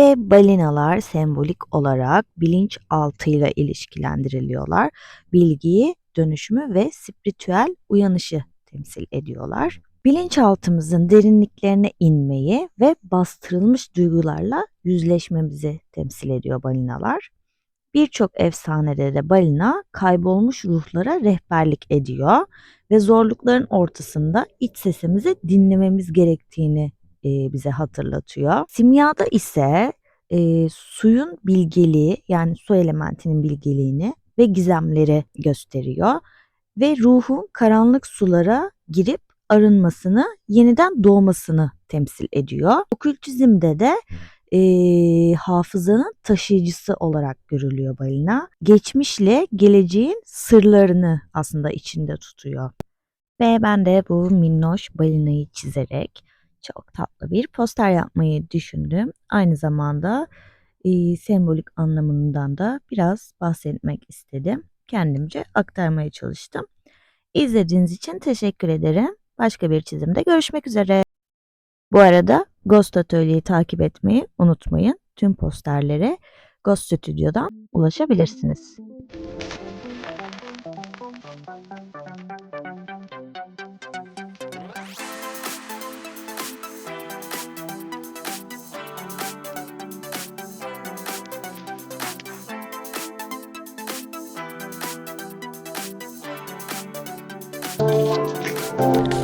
ve balinalar sembolik olarak bilinçaltıyla ilişkilendiriliyorlar. Bilgiyi, dönüşümü ve spiritüel uyanışı temsil ediyorlar. Bilinçaltımızın derinliklerine inmeyi ve bastırılmış duygularla yüzleşmemizi temsil ediyor balinalar. Birçok efsanede de balina kaybolmuş ruhlara rehberlik ediyor ve zorlukların ortasında iç sesimizi dinlememiz gerektiğini e, bize hatırlatıyor. Simyada ise e, suyun bilgeliği yani su elementinin bilgeliğini ve gizemleri gösteriyor ve ruhun karanlık sulara girip arınmasını, yeniden doğmasını temsil ediyor. Okültizmde de e, hafızanın taşıyıcısı olarak görülüyor balina. Geçmişle geleceğin sırlarını aslında içinde tutuyor. Ve ben de bu minnoş balinayı çizerek çok tatlı bir poster yapmayı düşündüm. Aynı zamanda e, sembolik anlamından da biraz bahsetmek istedim. Kendimce aktarmaya çalıştım. İzlediğiniz için teşekkür ederim. Başka bir çizimde görüşmek üzere. Bu arada Ghost Atölye'yi takip etmeyi unutmayın. Tüm posterlere Ghost Stüdyo'dan ulaşabilirsiniz. Bye.